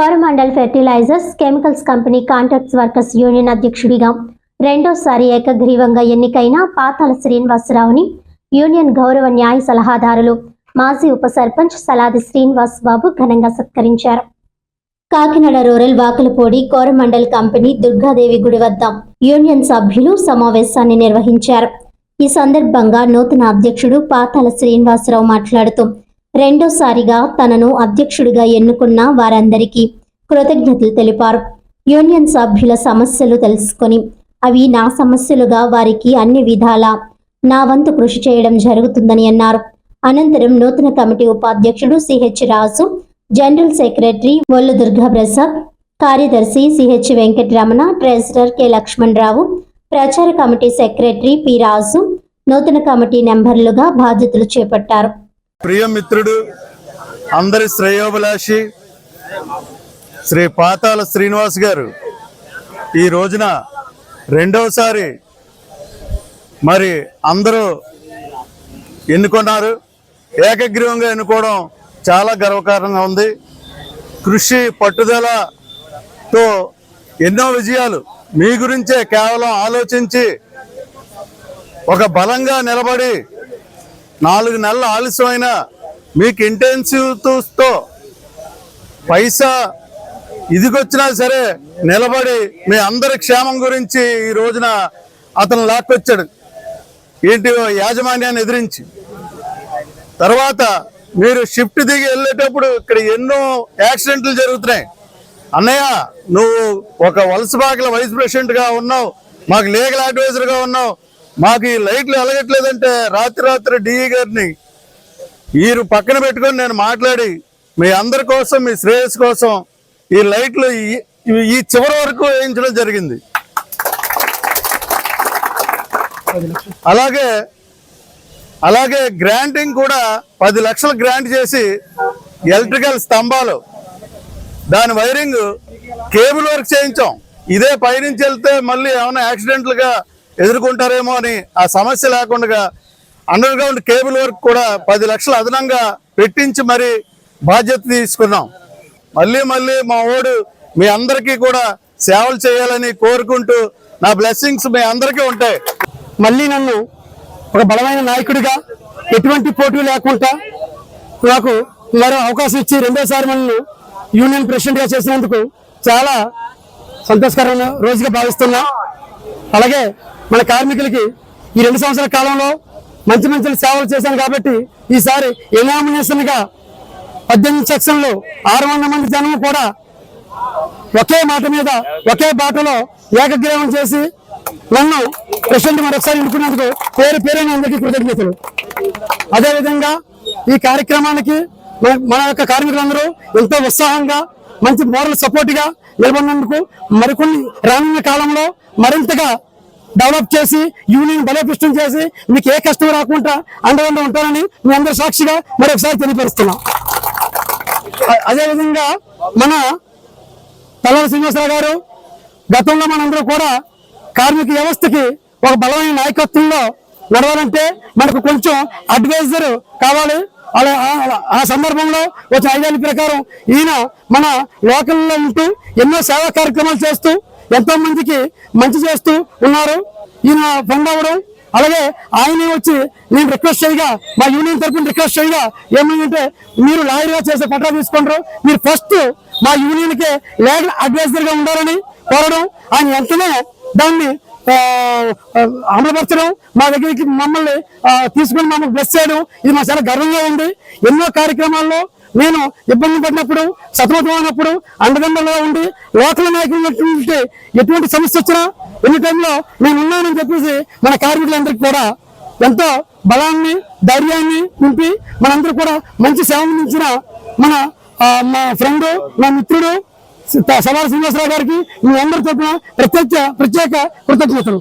Coromandel fertilisers chemicals company contracts workers union అధ్యక్షుడిగా రెండోసారి ఏకగ్రీవంగా ఎన్నికైన పాతాల శ్రీనివాసరావుని యూనియన్ గౌరవ న్యాయ సలహాదారులు మాజీ ఉప సర్పంచ్ సలాది శ్రీనివాస్ బాబు ఘనంగా సత్కరించారు. కాకినాడ రూరల్ వాకలపూడి కోరమండల్ కంపెనీ దుర్గాదేవి గుడి వద్ద యూనియన్ సభ్యులు సమావేశాన్ని నిర్వహించారు. ఈ సందర్భంగా నూతన అధ్యక్షుడు పాతాల శ్రీనివాసరావు మాట్లాడుతూ రెండోసారిగా తనను అధ్యక్షుడిగా ఎన్నుకున్న వారందరికీ కృతజ్ఞతలు తెలిపారు. యూనియన్ సభ్యుల సమస్యలు తెలుసుకొని అవి నా సమస్యలుగా వారికి అన్ని విధాలా నా వంతు కృషి చేయడం జరుగుతుందని అన్నారు. అనంతరం నూతన కమిటీ ఉపాధ్యక్షుడు సిహెచ్ రాజు జనరల్ సెక్రటరీ ఒళ్ళు దుర్గా ప్రసాద్ కార్యదర్శి CH Venkataramana treasurer K Lakshman Rao ప్రచార కమిటీ సెక్రటరీ పి రాజు నూతన కమిటీ నెంబర్లుగా బాధ్యతలు చేపట్టారు. ప్రియమిత్రుడు అందరి శ్రేయోభిలాషి శ్రీ పాతాల శ్రీనివాస్ గారు ఈ రోజున రెండవసారి మరి అందరూ ఎన్నుకున్నారు. ఏకగ్రీవంగా ఎన్నుకోవడం చాలా గర్వకారంగా ఉంది. కృషి పట్టుదలతో ఎన్నో విజయాలు మీ గురించే కేవలం ఆలోచించి ఒక బలంగా నిలబడి నాలుగు నెలలు ఆలస్యమైన మీకు ఇంటెన్సివ్తో పైసా ఇదిగొచ్చినా సరే నిలబడి మీ అందరి క్షేమం గురించి ఈ రోజున అతను లాక్కొచ్చాడు. ఏంటి యాజమాన్యాన్ని ఎదిరించి. తర్వాత మీరు షిఫ్ట్ దిగి వెళ్ళేటప్పుడు ఇక్కడ ఎన్నో యాక్సిడెంట్లు జరుగుతున్నాయి. అన్నయ్య నువ్వు ఒక వలసబాగిల వైస్ ప్రెసిడెంట్గా ఉన్నావు మాకు లీగల్ అడ్వైజర్గా ఉన్నావు మాకు ఈ లైట్లు ఎలగట్లేదంటే రాత్రి రాత్రి డిఈ గారిని మీరు పక్కన పెట్టుకొని నేను మాట్లాడి మీ అందరి కోసం మీ శ్రేయస్ కోసం ఈ లైట్లు ఈ- ఈ చివరి వరకు వేయించడం జరిగింది. అలాగే అలాగే గ్రాంటింగ్ కూడా పది లక్షలు గ్రాంట్ చేసి ఎలక్ట్రికల్ స్తంభాలు దాని వైరింగ్ కేబుల్ వర్క్ చేయించాం. ఇదే పైనుంచి వెళ్తే మళ్ళీ ఏమైనా యాక్సిడెంట్లుగా ఎదుర్కొంటారేమో అని ఆ సమస్య లేకుండా అండర్ గ్రౌండ్ కేబుల్ వర్క్ కూడా పది లక్షలు అదనంగా పెట్టించి మరి బాధ్యత తీసుకున్నాం. మళ్ళీ మళ్ళీ మా ఓడు మీ అందరికీ కూడా సేవలు చేయాలని కోరుకుంటూ నా బ్లెస్సింగ్స్ మీ అందరికీ ఉంటాయి. మళ్ళీ నన్ను ఒక బలమైన నాయకుడిగా ఎటువంటి పోటీ లేకుండా నాకు మరో అవకాశం ఇచ్చి రెండోసారి మనల్ని యూనియన్ ప్రెసిడెంట్గా చేసినందుకు చాలా సంతోషకరమైన రోజుగా భావిస్తున్నా. అలాగే మన కార్మికులకి ఈ రెండు సంవత్సరాల కాలంలో మంచి మంచి సేవలు చేశాను కాబట్టి ఈసారి ఎనామినేషన్గా పద్దెనిమిది సెక్షన్లు ఆరు వందల మంది జనం కూడా ఒకే మాట మీద ఒకే బాటలో ఏకగ్రీవం చేసి నన్ను ప్రెసిడెంట్ మరొకసారి ఎన్నుకున్నందుకు పేరు పేరైన అందరికీ కృతజ్ఞతలు. అదేవిధంగా ఈ కార్యక్రమానికి మన- యొక్క కార్మికులందరూ ఎంతో ఉత్సాహంగా మంచి మోరల్ సపోర్ట్గా నిలబడినందుకు మరికొన్ని రానున్న కాలంలో మరింతగా డెవలప్ చేసి యూనియన్ బలోపేతం చేసి మీకు ఏ కష్టం రాకుండా అండగా ఉంటారని మీ అందరి సాక్షిగా మరొకసారి తెలియపరుస్తున్నాం. అదేవిధంగా మన తలవారి శ్రీనివాసరావు గారు గతంలో మనందరూ కూడా కార్మిక వ్యవస్థకి ఒక బలమైన నాయకత్వంలో నడవాలంటే మనకు కొంచెం అడ్వైజర్ కావాలి. అలా ఆ- ఆ సందర్భంలో వచ్చిన ఐదేళ్ళ ప్రకారం ఈయన మన లోకల్లో ఉంటూ ఎన్నో సేవా కార్యక్రమాలు చేస్తూ ఎంతో మందికి మంచి చేస్తూ ఉన్నారు. ఈయన ఫండ్ అవ్వడం అలాగే ఆయనే వచ్చి నేను రిక్వెస్ట్ చేయగా మా యూనియన్ తరఫున రిక్వెస్ట్ చేయగా ఏమైందంటే మీరు లాయర్గా చేసే పట్టా తీసుకుంటారు. మీరు ఫస్ట్ మా యూనియన్కి లీగల్ ఉండాలని కోరడం ఆయన వెంటనే దాన్ని అమలుపరచడం మా దగ్గరికి మమ్మల్ని తీసుకుని మమ్మల్ని బ్లెస్ చేయడం ఇది మా చాలా గర్వంగా ఉంది. ఎన్నో కార్యక్రమాల్లో నేను ఇబ్బంది పడినప్పుడు సతమతమైనప్పుడు అండదండలుగా ఉండి లోకల్ నాయకులు ఎటువంటి సమస్య వచ్చినా ఎన్ని టైంలో నేను ఉన్నానని చెప్పేసి మన కార్మికులందరికీ కూడా ఎంతో బలాన్ని ధైర్యాన్ని నింపి మనందరూ కూడా మంచి సేవ అందించిన మన మా ఫ్రెండ్ మా మిత్రుడు సవాల శ్రీనివాసరావు గారికి మీ అందరి తరఫున ప్రత్యేక ప్రత్యేక కృతజ్ఞతలు.